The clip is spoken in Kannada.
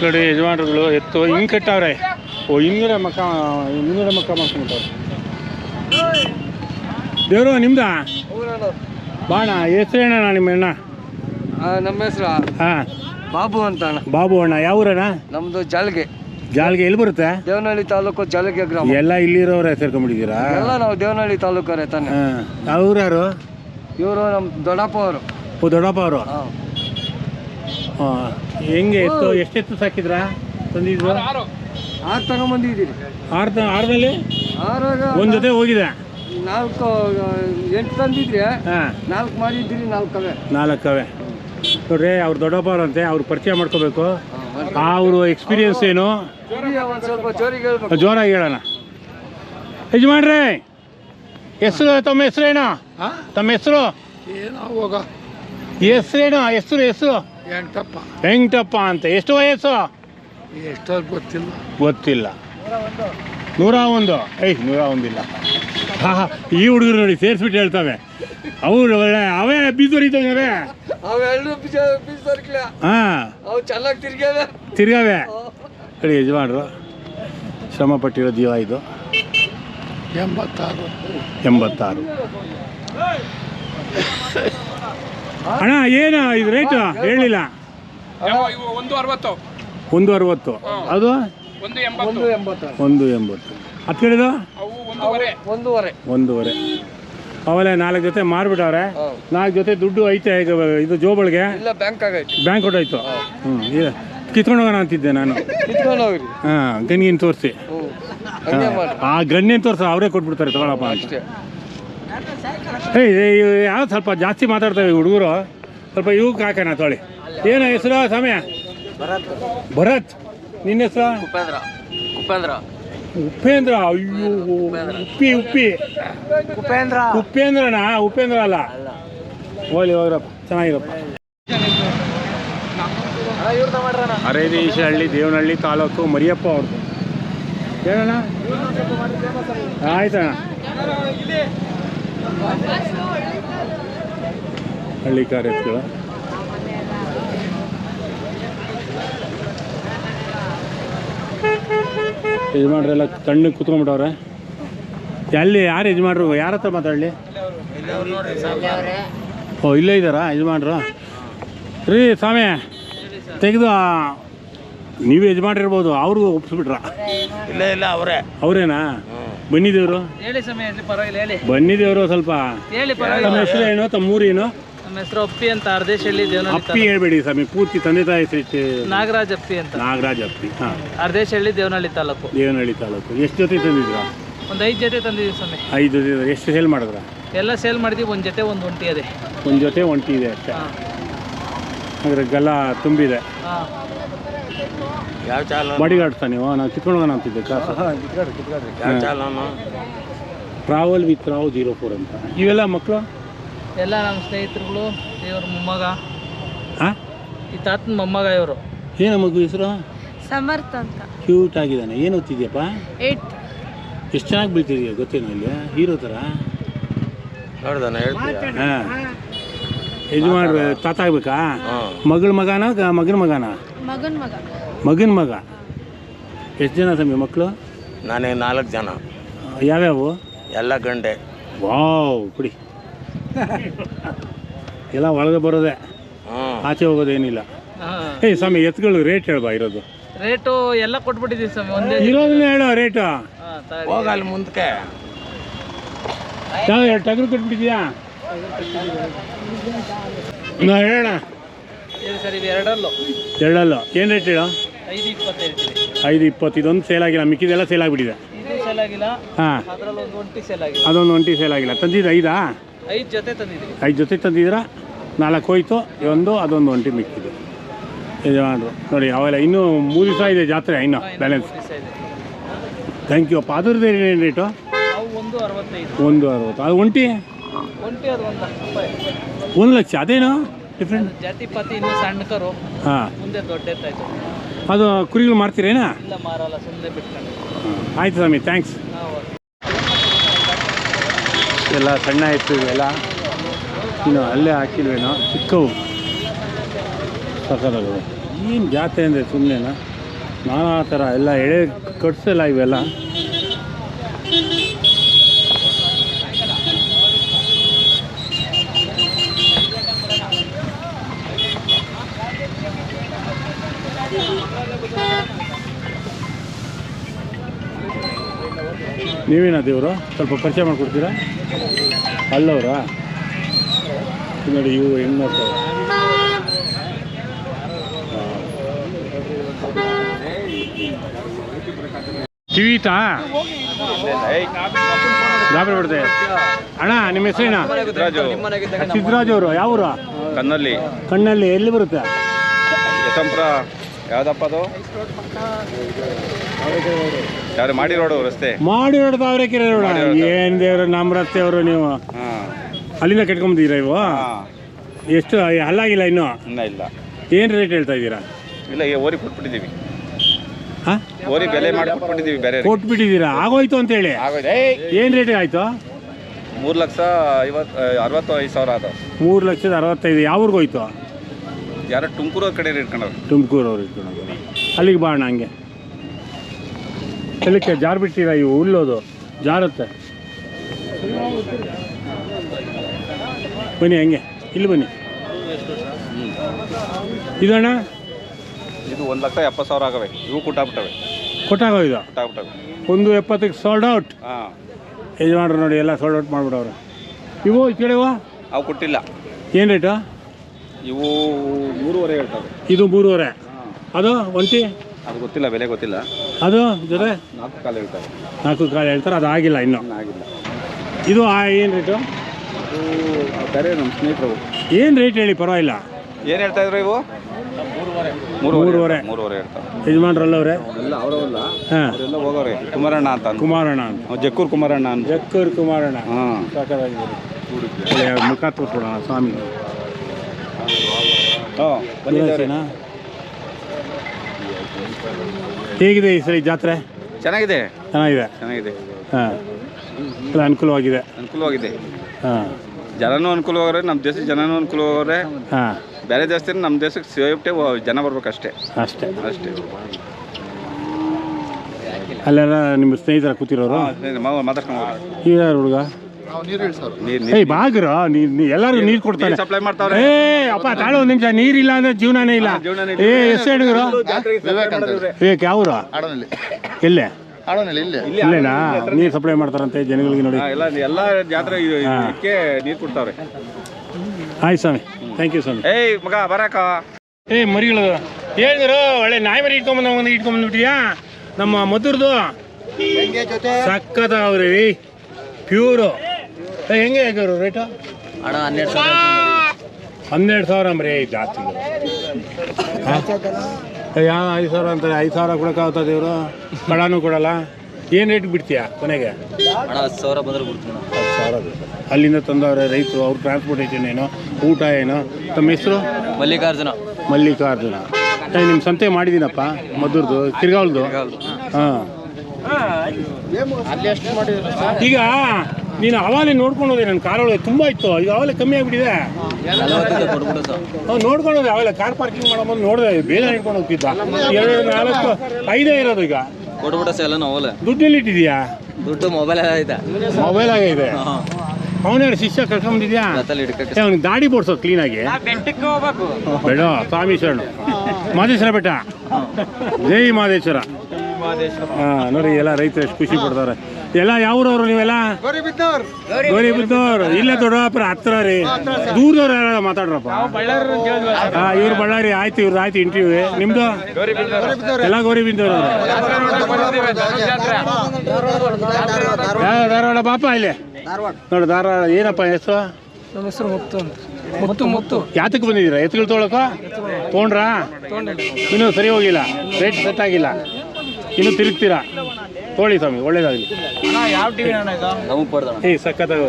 ಕಡೆ ಯಜಮಾನರುಗಳು ಎತ್ತು. ಹಿಂಗೆ ಕಟ್ಟವ್ರೆ. ಓ ಹಿಂಗಡೆ ಮಕ್ಕ ಹಿಂಗಡೆ ಮಕ್ಕ ಮಾಡ್ಕೊಂಬಿಟ್ಟವ್ರೆ ದೇವರು ನಿಮ್ದ? ಬಾಣ ಹೆಸ್ರೇಣ ನಿಮ್ಮ ಅಣ್ಣ? ನಮ್ಮ ಹೆಸರು ಹಾಂ. ಬಾಬು ಅಂತ ಅಣ್ಣ. ಬಾಬು ಅಣ್ಣ ಯಾವ ಊರಣ್ಣ? ನಮ್ದು ಜಾಲ್ಗೆ. ಜಾಲ್ಗೆ ಎಲ್ಲಿ ಬರುತ್ತೆ? ದೇವನಹಳ್ಳಿ ತಾಲೂಕು ಜಾಲಿಗೆ ಗ್ರಾಮ. ಎಲ್ಲ ಇಲ್ಲಿರೋರೇ ಸೇರ್ಕೊಂಡ್ಬಿಟ್ಟಿದ್ದೀರಾ ಎಲ್ಲ ನಾವು ದೇವನಹಳ್ಳಿ ತಾಲೂಕರೇ ತಾನೆ. ಹಾಂ. ಅವ್ರು ಯಾರು? ಇವರು ನಮ್ಮ ದೊಡ್ಡಪ್ಪ ಅವರು. ಓ ದೊಡ್ಡಪ್ಪ ಅವರು. ಹಾಂ. ಹೆಂಗೆ ಎತ್ತು ಎಷ್ಟೆತ್ತು ಸಾಕಿದ್ರ ತಂದಿದ್ರು ಆರು ತಗೊಂಬಂದಿದ್ದೀರಿ. ಆರು ತ ಮೇಲೆ ಆರಾಗ ಒಂದು ಜೊತೆ ಹೋಗಿದೆ. ನಾಲ್ಕು ಎಂಟು ತಂದಿದ್ರಿ. ಹಾಂ. ನಾಲ್ಕು ಮಾಡಿದ್ದೀರಿ ನಾಲ್ಕವೇ. ನಾಲ್ಕವೇ. ನೋಡ್ರಿ ಅವ್ರು ದೊಡ್ಡಪ್ಪ ಅವ್ರಂತೆ ಅವ್ರು ಪರಿಚಯ ಮಾಡ್ಕೋಬೇಕು. ಅವರು ಎಕ್ಸ್ಪೀರಿಯನ್ಸ್ ಏನು? ಒಂದು ಸ್ವಲ್ಪ ಜೋರಿಗೆ ಹೇಳೋಣ. ಯಜಮಾನ್ರೆ ಹೆಸರು ತಮ್ಮ ಹೆಸರೇನು? ತಮ್ಮ ಹೆಸರು? ಹೆಸರೇನು? ಹೆಸರು ಹೆಸರು? ಎಂಟಪ್ಪ. ವೆಂಕಟಪ್ಪ ಅಂತ. ಎಷ್ಟು ವಯಸ್ಸು? ಎಷ್ಟು ಗೊತ್ತಿಲ್ಲ. ಗೊತ್ತಿಲ್ಲ. ನೂರ ಒಂದು. ಐ ನೂರ ಒಂದಿಲ್ಲ. ಹಾ ಹಾ, ಈ ಹುಡುಗರು ನೋಡಿ ಸೇರಿಸ್ಬಿಟ್ಟು ಹೇಳ್ತವೆ. ಅವ್ರು ಒಳ್ಳೆ ಅವೇ ಬೀಜರಿದ್ದಾವೆ ಅವೆರಡು ಬೀಜ ಬೀಜ ಸರ್ಕ್ಲ ಹಾಂ. ಅವು ಚೆನ್ನಾಗಿ ತಿರ್ಗ್ಯಾವೆ. ತಿರ್ಗಾವೆ ಹೇಳಿ ಯಜಮಾನ್ರು ಶ್ರಮ ಪಟ್ಟಿರೋ ಜೀವ ಇದು. ಎಂಬತ್ತಾರು. ಎಂಬತ್ತಾರು. ಅಣ್ಣ ಏನು ಇದು ರೇಟ್ ಹೇಳಿಲ್ಲ. ಒಂದು ಅರವತ್ತು. ಒಂದು ಅರವತ್ತು. ಅದು? ಒಂದು ಎಂಬತ್ತು. ಒಂದು ಹತ್ತು ಕೇಳಿದ ಒಂದೂವರೆ. ಒಂದೂವರೆ. ಒಂದೂವರೆ. ನಾಲ್ಕು ಜೊತೆ ಮಾರ್ಬಿಟ್ಟವ್ರೆ. ನಾಲ್ಕು ಜೊತೆ ದುಡ್ಡು ಐತೆ ಈಗ ಇದು ಜೋಬಳಿಗೆ. ಇಲ್ಲ ಬ್ಯಾಂಕ್ ಆಗೈತಿ. ಬ್ಯಾಂಕ್ ಹೊಟ್ಟೋಯ್ತು ಹ್ಞೂ ಕಿತ್ಕೊಂಡು ಹೋಗೋಣ ಅಂತಿದ್ದೆ ನಾನು. ಹಾಂ ಗನ್ಗಿನ್ ತೋರಿಸಿ. ಆ ಗಣ್ಣಿನ ತೋರಿಸ ಅವರೇ ಕೊಟ್ಬಿಡ್ತಾರೆ ತಗೊಳಪ್ಪ ಅಂತ. ಅಷ್ಟೇ. ಏಯ್ ಯಾವ ಸ್ವಲ್ಪ ಜಾಸ್ತಿ ಮಾತಾಡ್ತವೆ ಹುಡುಗರು? ಸ್ವಲ್ಪ ಇವಕ್ಕೆ ಹಾಕೋಣ ತೊಳಿ ಏನು ಹೆಸರು ಸಮಯ? ಭರತ್. ನಿನ್ನ ಹೆಸರು? ಉಪೇಂದ್ರ. ಉಪೇಂದ್ರ. ಉಪೇಂದ್ರ? ಅಯ್ಯೋ ಉಪ್ಪಿ ಉಪ್ಪಿ. ಉಪೇಂದ್ರ. ಉಪೇಂದ್ರನ? ಉಪೇಂದ್ರ ಅಲ್ಲ? ಹೋಗ್ಲಿ ಹೋಗ್ರಪ್ಪ. ಚೆನ್ನಾಗಿರಪ್ಪ. ಹಳೇದೇಶಹಳ್ಳಿ ದೇವನಹಳ್ಳಿ ತಾಲೂಕು ಮರಿಯಪ್ಪ ಅವ್ರದ್ದು. ಹೇಳೋಣ ಆಯ್ತಣ್ಣ. ಹಳ್ಳಿ ಕಾರ್ಯಗಳು ಯಜಮಾನ್ರೆಲ್ಲ ತಣ್ಣಗೆ ಕುತ್ಕೊಂಡ್ಬಿಟ್ಟವ್ರೆ. ಎಲ್ಲಿ ಯಾರು ಯಜಮಾನ್ರು? ಯಾರ ಹತ್ರ ಮಾತಾಡಲಿ? ಓ ಇಲ್ಲೇ ಇದ್ದಾರಾ ಯಜಮಾನ್ರು? ರೀ ಸ್ವಾಮಿ ತೆಗೆದು ನೀವು ಯಜಮಾನ್ರಿರ್ಬೋದು ಅವ್ರಿಗೂ ಒಪ್ಪಿಸ್ಬಿಟ್ರ ಇಲ್ಲ ಇಲ್ಲ ಅವರೇ. ಅವರೇನಾ? ಬನ್ನಿದೇವರು? ಹೇಳಿ ಸಮಯ ಹೇಳಿ ಪರವಾಗಿಲ್ಲ ಹೇಳಿ. ಬನ್ನಿದೇವರು ಸ್ವಲ್ಪ. ಹೇಳಿ ತಮ್ಮ ಪರವಾಗಿಲ್ಲ. ಹೆಸರು ಏನು ತಮ್ಮ ಊರೇನು ನಮ್ಮ ಹೆಸರು ಅಪ್ಪಿ ಅಂತ ದೇವನಹಳ್ಳಿ ಅಪ್ಪಿ ಹೇಳ್ಬೇಡಿ ಸ್ವಾಮಿ ಪೂರ್ತಿ ತಂದೆ ತಾಯಿ ತಾಲೂಕು. ನಾಗರಾಜ್ ಅಪ್ಪಿ ಅಂತ. ನಾಗರಾಜ್ ಅಪ್ಪಿ ಹಾಂ. ಅರ್ಧೇಶಹಳ್ಳಿ ದೇವನಹಳ್ಳಿ ತಾಲೂಕು. ದೇವನಹಳ್ಳಿ ತಾಲೂಕು. ಎಷ್ಟು ಜೊತೆ ತಂದಿದ್ರ? ಒಂದು ಐದು ಜೊತೆ ತಂದಿದ್ದೀವಿ ಸ್ವಾಮಿ. ಐದು ಜೊತೆ ಎಷ್ಟು ಸೇಲ್ ಮಾಡಿದ್ರ? ಎಲ್ಲ ಸೇಲ್ ಮಾಡಿದ್ವಿ ಒಂದು ಜೊತೆ ಒಂದು ಒಂಟಿ ಅದೇ. ಒಂದು ಜೊತೆ ಒಂಟಿ ಇದೆ ಅಷ್ಟೇ. ಹಾಂ. ಅಂದರೆ ಗಲ್ಲ ತುಂಬಿದೆ. ಹಾಂ. ಯಾವ ಚಾಲ ಬಾಡಿ ಗಾರ್ಡ್ಸ ನೀವು ನಾವು ಕಿತ್ಕೊಂಡು ಅಂತಿದ್ದೆ ಕಾಸು ಯಾವ ಚಾಲನ? Travel with Rao zero four ಅಂತ. ಇವೆಲ್ಲ ಮಕ್ಕಳು ಎಲ್ಲ ನಮ್ಮ ಸ್ನೇಹಿತರುಗಳು ಇವ್ರ ಮೊಮ್ಮಗ. ಹಾಂ ಈ ತಾತನ ಮೊಮ್ಮಗ ಇವರು. ಏನು ಮಗು ಹೆಸರು? ಸಮರ್ಥ ಅಂತ. ಕ್ಯೂಟ್ ಆಗಿದ್ದಾನೆ. ಏನು ಓದ್ತಿದ್ಯಪ್ಪ? ಏಟ್ ಎಷ್ಟು ಚೆನ್ನಾಗಿ ಬೀಳ್ತಿದ್ಯಾ ಗೊತ್ತೇನು ಇಲ್ಲಿ? ಹೀರೋ ಥರ ನೋಡ್ದಾನ ಹೇಳ್ತೀಯ? ಹಾಂ. ಯಜಮಾನ್ರು ತಾತ ಆಗ್ಬೇಕಾ? ಮಗಳ ಮಗನ ಮಗನ ಮಗನ ಮಗನ? ಮಗನ್ ಮಗ. ಮಗನ ಮಗ? ಎಷ್ಟು ಜನ ತಮ್ಮಿ ಮಕ್ಕಳು ನಾನೇ ನಾಲ್ಕು ಜನ. ಯಾವ್ಯಾವು? ಎಲ್ಲ ಗಂಡೆ. ವಾವ್ ಬಿಡಿ. ಎಲ್ಲ ಒಳಗೆ ಬರೋದೆ. ಹ್ಞೂ ಆಚೆ ಹೋಗೋದೇನಿಲ್ಲ ಹೇ. ಏಯ್ ಸ್ವಾಮಿ ಎತ್ತುಗಳು ರೇಟ್ ಹೇಳ್ಬಾ ಇರೋದು. ರೇಟು ಎಲ್ಲ ಕೊಟ್ಬಿಟ್ಟಿದ್ದೀವಿ ಸ್ವಾಮಿ ಒಂದೇ ಇರೋದನ್ನ ಹೇಳೋ ರೇಟು ಹೋಗಲ್ಲ ಮುಂದಕ್ಕೆ ಯಾವ ಎರಡು ಟಗರು ಕೊಟ್ಬಿಟ್ಟಿದ್ಯಾ? ನಾ ಹೇಳೋಣ ಹೇಳಿ ಸರ್ ಇದು ಎರಡಲ್ಲೂ. ಎರಡಲ್ಲ. ಏನು ರೇಟ್ ಹೇಳೋ? ಐದು ಇಪ್ಪತ್ತು ಹೇಳ್ತೀವಿ. ಐದು ಇಪ್ಪತ್ತು ಇದೊಂದು ಸೇಲ್ ಆಗಿಲ್ಲ ಮಿಕ್ಕಿದೆಲ್ಲ ಸೇಲ್ ಆಗಿಬಿಟ್ಟಿದೆ. ಇದು ಸೇಲ್ ಆಗಿಲ್ಲ ಹಾಂ. ಅದರಲ್ಲಿ ಒಂದು ಒಂಟಿ ಸೇಲ್ ಆಗಿಲ್ಲ. ಅದೊಂದು ಒಂಟಿ ಸೇಲ್ ಆಗಿಲ್ಲ. ತಂದಿದ್ದು ಐದಾ? ಐದು ಜೊತೆ ತಂದಿದ್ದೀವಿ. ಐದು ಜೊತೆ ತಂದಿದ್ದೀರಾ? ನಾಲ್ಕು ಹೋಯ್ತು ಒಂದು ಅದೊಂದು ಒಂಟಿ ಮಿಕ್ಕಿದೆ ಯಜಮಾನ್ರು ನೋಡಿ ಅವೆಲ್ಲ ಇನ್ನೂ ಮೂರು ದಿವಸ ಇದೆ ಜಾತ್ರೆ ಇನ್ನೂ ಬ್ಯಾಲೆನ್ಸ್ ಥ್ಯಾಂಕ್ ಯು ಅಪ್ಪ ಅದ್ರದ್ದು ಏನೇನು ರೇಟು ಅವು ಒಂದು ಅರವತ್ತೈದು. ಒಂದು ಅರವತ್ತು. ಅದು ಒಂಟಿ? ಒಂಟಿ ಅದು ಒಂದು ಲಕ್ಷ ರೂಪಾಯಿ. ಒಂದು ಲಕ್ಷ ಅದೇನು? ಡಿಫ್ರೆಂಟ್ ಜಾತಿ ಪಾತಿ ಇನ್ನೂ ಸಣ್ಣ ಹಾಂ. ಮುಂದೆ ದೊಡ್ಡ ಎತ್ತಾಯ್ತು ಅದು ಕುರಿಗಳು ಮಾಡ್ತೀರೇನಾ ಇಲ್ಲ ಮಾರಲ್ಲ ಸುಮ್ಮನೆ ಬಿಟ್ಕೊಂಡು. ಆಯ್ತು ಸ್ವಾಮಿ ಥ್ಯಾಂಕ್ಸ್ ಎಲ್ಲ ಸಣ್ಣ ಇತ್ತು ಇವೆಲ್ಲ. ಇನ್ನು ಅಲ್ಲೇ ಹಾಕಿಲ್ವೇನೋ ಚಿಕ್ಕವು. ಸಕ್ಕದಾಗವು ಏನು ಜಾತ್ರೆ ಅಂದರೆ ಸುಮ್ಮನೆ ನಾನಾ ಥರ ಎಲ್ಲ ಎಳೆ ಕಟ್ಸಲ್ಲ ಇವೆಲ್ಲ. ನೀವೇನಾ ದೇವರು? ಸ್ವಲ್ಪ ಪರಿಚಯ ಮಾಡಿಕೊಡ್ತೀರಾ? ಅಲ್ಲವರಾ? ನೋಡಿ ಇವು ಹೆಂಗೆ ಮಾಡ್ತಾರೆ ಕಿವಿತಾ ಗಾಬರಿ ಬಿಡ್ತೆ ಅಣ್ಣ ನಿಮ್ಮ ಹೆಸರೇನ ಸಿದ್ದರಾಜ್ ಅವರು ಯಾವ ಕಣ್ಣಲ್ಲಿ. ಕಣ್ಣಲ್ಲಿ ಎಲ್ಲಿ ಬರುತ್ತೆ? ಯಶಂಪುರ ಯಾವ್ದಪ್ಪ ಅದು? ಯಾರು ಮಾಡಿ ರೋಡು ರಸ್ತೆ? ಮಾಡಿ ರೋಡ್ ತಾವರೆಕೆರೆ ಕೆರೆ ನೋಡ ಏನ್ ದೇವ್ರು ನಮ್ಮ ರಸ್ತೆ ಅವರು ನೀವು? ಹಾಂ. ಅಲ್ಲಿಂದ ಕಟ್ಕೊಂಬಂದಿದ್ದೀರಾ ಇವು? ಎಷ್ಟು ಹಲ್ಲಾಗಿಲ್ಲ ಇನ್ನು? ಇನ್ನೂ ಇಲ್ಲ. ಏನು ರೇಟ್ ಹೇಳ್ತಾ ಇದ್ದೀರಾ? ಇಲ್ಲ ಈ ಓರಿ ಕೊಟ್ಬಿಟ್ಟಿದ್ದೀವಿ. ಹಾಂ? ಓರಿ ಬೆಲೆ ಮಾಡಿ ಕೊಟ್ಬಿಟ್ಟಿದ್ದೀವಿ ಬೇರೆ ಕೊಟ್ಬಿಟ್ಟಿದ್ದೀರಾ? ಆಗೋಯ್ತು ಅಂತೇಳಿ. ಆಗೋಯ್ತು. ಏನು ರೇಟ್ ಆಯಿತು? ಮೂರು ಲಕ್ಷ ಐವತ್ತು ಅರವತ್ತು ಐದು ಸಾವಿರ ಅದು ಮೂರು ಲಕ್ಷದ ಅರವತ್ತೈದು ಯಾವ ಊರಿಗೆ ಹೋಯ್ತು? ಯಾರೋ ತುಮಕೂರು ಕಡೆ ಇಟ್ಕೊಂಡವ್ರು. ತುಮಕೂರು ಅವ್ರು ಇಟ್ಕೊಂಡು ಅಲ್ಲಿಗೆ ಬಾಣ ಹಂಗೆ. ಎಲ್ಲಿಕ್ಕೆ ಜಾರ್ ಬಿಟ್ಟಿರ ಇವು ಹುಲ್ಲೋದು ಜಾರುತ್ತೆ. ಬನ್ನಿ ಹಂಗೆ ಇಲ್ಲಿ ಬನ್ನಿ. ಇದಣ್ಣ? ಇದು ಒಂದು ಲಕ್ಷ ಎಪ್ಪತ್ತು ಸಾವಿರ ಆಗವೆ. ಇವು ಕೊಟ್ಟಾಗ್ಬಿಟ್ಟವೆ. ಕೊಟ್ಟಾಗೋ ಇದು ಕೊಟ್ಟಾಗ್ಬಿಟ್ಟವೆ. ಒಂದು ಎಪ್ಪತ್ತಕ್ಕೆ ಸೋಲ್ಡ್ ಔಟ್ ಹಾಂ. ಯಜಮಾನ್ರು ನೋಡಿ ಎಲ್ಲ ಸೋಲ್ಡ್ ಔಟ್ ಮಾಡ್ಬಿಡವ್ರು ಇವು ಕೇಳಿವ ಅವು ಕೊಟ್ಟಿಲ್ಲ. ಏನು ರೇಟು ಇವು ಮೂರುವರೆ ಹೇಳ್ತಾವೆ. ಇದು ಮೂರುವರೆ. ಅದು ಒಂಟಿ? ಅದು ಗೊತ್ತಿಲ್ಲ ಬೆಲೆ ಗೊತ್ತಿಲ್ಲ. ಅದು ಜೊತೆ? ನಾಲ್ಕು ಕಾಲು ಹೇಳ್ತಾರೆ. ನಾಲ್ಕು ಕಾಲು ಹೇಳ್ತಾರೆ ಅದು ಆಗಿಲ್ಲ ಇನ್ನು. ಆಗಿಲ್ಲ. ಇದು ಏನು ರೇಟು ಅದು ಬೇರೆ ನಮ್ಮ ಸ್ನೇಹಿತರು. ಏನು ರೇಟ್ ಹೇಳಿ ಪರವಾಗಿಲ್ಲ. ಏನು ಹೇಳ್ತಾ ಇದ್ರು ಇವು? ಮೂರುವರೆ. ಮೂರುವರೆ. ಹೇಳ್ತಾರೆ. ಯಜಮಾನ್ರಲ್ಲವ್ರೆ? ಎಲ್ಲ ಅವರವಲ್ಲ. ಹಾಂ. ಹೋಗೋರೆ. ಕುಮಾರಣ್ಣ ಅಂತ ಕುಮಾರಣ್ಣ ಅಂತ. ಜಕ್ಕೂರ್ ಕುಮಾರಣ್ಣ ಅಂತ ಜಕ್ಕೂರ್ ಕುಮಾರಣ್ಣ. ಹಾಂ. ಮುಖ ತೋರಿಸೋಣ ಸ್ವಾಮಿ. ಹಾಂ ಏನಾಯ್ತಣ್ಣ? ಹೇಗಿದೆ ಈ ಸರಿ ಜಾತ್ರೆ? ಚೆನ್ನಾಗಿದೆ. ಚೆನ್ನಾಗಿದೆ? ಚೆನ್ನಾಗಿದೆ. ಹಾಂ. ಎಲ್ಲ ಅನುಕೂಲವಾಗಿದೆ? ಅನುಕೂಲವಾಗಿದೆ. ಹಾಂ. ಜನನೂ ಅನುಕೂಲವಾಗ್ರೆ ನಮ್ಮ ದೇಶದ ಜನನೂ ಅನುಕೂಲವಾಗ್ರೆ ಹಾಂ. ಬೇರೆ ದೇಶದಿಂದ ನಮ್ಮ ದೇಶಕ್ಕೆ ಸೇಫ್ಟಿ ಜನ ಬರ್ಬೇಕಷ್ಟೇ. ಅಷ್ಟೇ. ಅಷ್ಟೇ. ಅಲ್ಲೆಲ್ಲ ನಿಮ್ಮ ಸ್ನೇಹಿತರ ಕೂತಿರೋರು? ಮಾತಾಡ್ಕೊಂಡು ಈಗ ಹುಡುಗ? ಏಯ್ ಬಾಗ್ರ ನೀರು ಎಲ್ಲರಿಗೂ ನೀರು ಕೊಡ್ತಾರೆ ಸಪ್ಲೈ ಮಾಡ್ತಾವ್ರೆ? ಏ ಅಪ್ಪ ತಾಳು ಒಂದ್ ನಿಮಿಷ ನೀರಿಲ್ಲ ಅಂದ್ರೆ ಜೀವನನೇ ಇಲ್ಲ. ಏ ಎಷ್ಟು ಹೇಳಿದ್ರು? ವಿವೇಕ್ ಯಾವ್ರು? ಆಡೋನಲ್ಲಿ ಎಲ್ಲೇ ಆಡೋನಲ್ಲಿ ಇಲ್ಲೇ. ಇಲ್ಲೇನಾ? ನೀರು ಸಪ್ಲೈ ಮಾಡ್ತಾರಂತೆ ಜನಗಳಿಗೆ ನೋಡಿ. ಎಲ್ಲ ಜಾತ್ರೆ ನೀರು ಕೊಡ್ತಾವ್ರೆ. ಹಾಯ್ ಸ್ವಾಮಿ. ಥ್ಯಾಂಕ್ ಯು ಸ್ವಾಮಿ. ಏಯ್ ಮಗ ಬರಾಕ. ಏ ಮರಿಗಳು. ಹೇಳಿದ್ರು ಒಳ್ಳೆ ನಾಯಿ ಮರಿ ಇಟ್ಕೊಂಬಂದ ಒಂದು ಇಟ್ಕೊಂಬಂದ್ಬಿಟ್ಟಿಯಾ ನಮ್ಮ ಮಧುರ್ದು ಸಕ್ಕತ್ತ ಅವ್ರಿ ಪ್ಯೂರು ಏ ಹೆಂಗೆ ಹಾಕೋರು ರೇಟು ಅಣ್ಣ ಹನ್ನೆರಡು ಸಾವಿರ ಹನ್ನೆರಡು ಸಾವಿರ ಅಂಬ್ರಿ ಜಾಸ್ತಿ ಯಾವ ಐದು ಸಾವಿರ ಅಂತಾರೆ. ಐದು ಸಾವಿರ ಕೊಡೋಕ್ಕಾಗ್ತದೆ ಇವರು ಕಳಾನು ಕೊಡಲ್ಲ. ಏನು ರೇಟ್ ಬಿಡ್ತೀಯಾ ಕೊನೆಗೆ? ಅಣ್ಣ ಹತ್ತು ಸಾವಿರ ಬಂದ್ರೆ ಬಿಡ್ತೀನಿ ಹತ್ತು ಸಾವಿರ ಅಲ್ಲಿಂದ ತಂದವ್ರೆ ರೈತರು ಅವ್ರ ಟ್ರಾನ್ಸ್ಪೋರ್ಟೇಷನ್ ಏನು? ಊಟ ಏನು? ತಮ್ಮ ಹೆಸರು? ಮಲ್ಲಿಕಾರ್ಜುನ. ಮಲ್ಲಿಕಾರ್ಜುನ. ಏ ನಿಮ್ಮ ಸಂತೆ ಮಾಡಿದ್ದೀನಪ್ಪ ಮದ್ದೂರ್ದು ತಿರ್ಗಾವಲ್ದು ಹಾಂ. ಈಗ ನೀನು ಅವಾಗಲೇ ನೋಡ್ಕೊಂಡು ಹೋದೆ ನನ್ನ ಒಳಗೆ ತುಂಬ ಇತ್ತು. ಈಗ ಅವಾಗಲೇ ಕಮ್ಮಿ ಆಗ್ಬಿಟ್ಟಿದೆ. ಅವ್ನು ನೋಡ್ಕೊಂಡು ಹೋದೆ ಅವಾಗಲೇ ಕಾರ್ ಪಾರ್ಕಿಂಗ್ ಮಾಡೋ ಬಂದು ನೋಡಿದೆ ಬೇಗ ಹಿಡ್ಕೊಂಡು ಹೋಗ್ತಿದ್ದ. ಎರಡು ನಾಲ್ಕು ಐದೇ ಇರೋದು ಈಗ. ಕೊಟ್ಬಿಡ ಸರ್ ಎಲ್ಲ ನೋವಲ್ಲ ದುಡ್ಡೆಲ್ಲಿ ಇಟ್ಟಿದ್ಯಾ ದುಡ್ಡು ಮೊಬೈಲ್ ಐತೆ. ಮೊಬೈಲ್ ಆಗೈತೆ ಇದೆ. ಅವನೇ ಶಿಷ್ಯ ಕರ್ಕೊಂಬಂದಿದ್ಯಾ ಅವ್ನಿಗೆ ದಾಡಿ ಬೋಡ್ಸೋ ಕ್ಲೀನಾಗಿ ಬೇಡ ಸ್ವಾಮಿ ಶರಣು ಮಾದೇಶ್ವರ ಬೆಟ್ಟ? ಜೈ ಮಾದೇಶ್ವರ. ಹಾಂ ನೋಡಿ ಎಲ್ಲ ರೈತರು ಎಷ್ಟು ಖುಷಿ ಪಡ್ತಾರೆ ಎಲ್ಲ ಯಾವ್ರವ್ರು ನೀವೆಲ್ಲ? ಗೌರಿ ಬಿದ್ದವ್ರು. ಇಲ್ಲೇ ದೊಡ್ಡಪ್ಪರ ಹತ್ರ ರೀ. ದೂರದವ್ರು ಯಾರು ಮಾತಾಡ್ರಪ್ಪ? ಹಾಂ ಇವ್ರು ಬಳ್ಳಾರಿ ಆಯ್ತು ಇವ್ರು ಆಯ್ತು ಇಂಟರ್ವ್ಯೂ ನಿಮ್ದು? ಎಲ್ಲ ಗೌರಿ ಬಿದ್ದವ್ರು. ಯಾವ ಧಾರವಾಡ ಬಾಪ ಇಲ್ಲಿ? ನೋಡಿ ಧಾರವಾಡ ಏನಪ್ಪ ಹೆಸರು? ನಮ್ಮ ಹೆಸರು ಮುತ್ತು ಅಂತ. ಮುತ್ತು ಮುತ್ತು. ಯಾತಕ್ಕೆ ಬಂದಿದ್ದೀರಾ? ಎತ್ತುಗಳು ತೊಗೊಳಕ ತೊಗೊಂಡ್ರಾ? ಇನ್ನೂ ಸರಿ ಹೋಗಿಲ್ಲ. ರೇಟ್ ಸೆಟ್ ಆಗಿಲ್ಲ. ಇನ್ನೂ ತಿರುಗ್ತೀರಾ? ತೋಳಿ ಸ್ವಾಮಿ ಒಳ್ಳೇದಾಗಲಿ. ಯಾವ ಪಡ್ದ ಏ ಸಖತ್ತಾಗ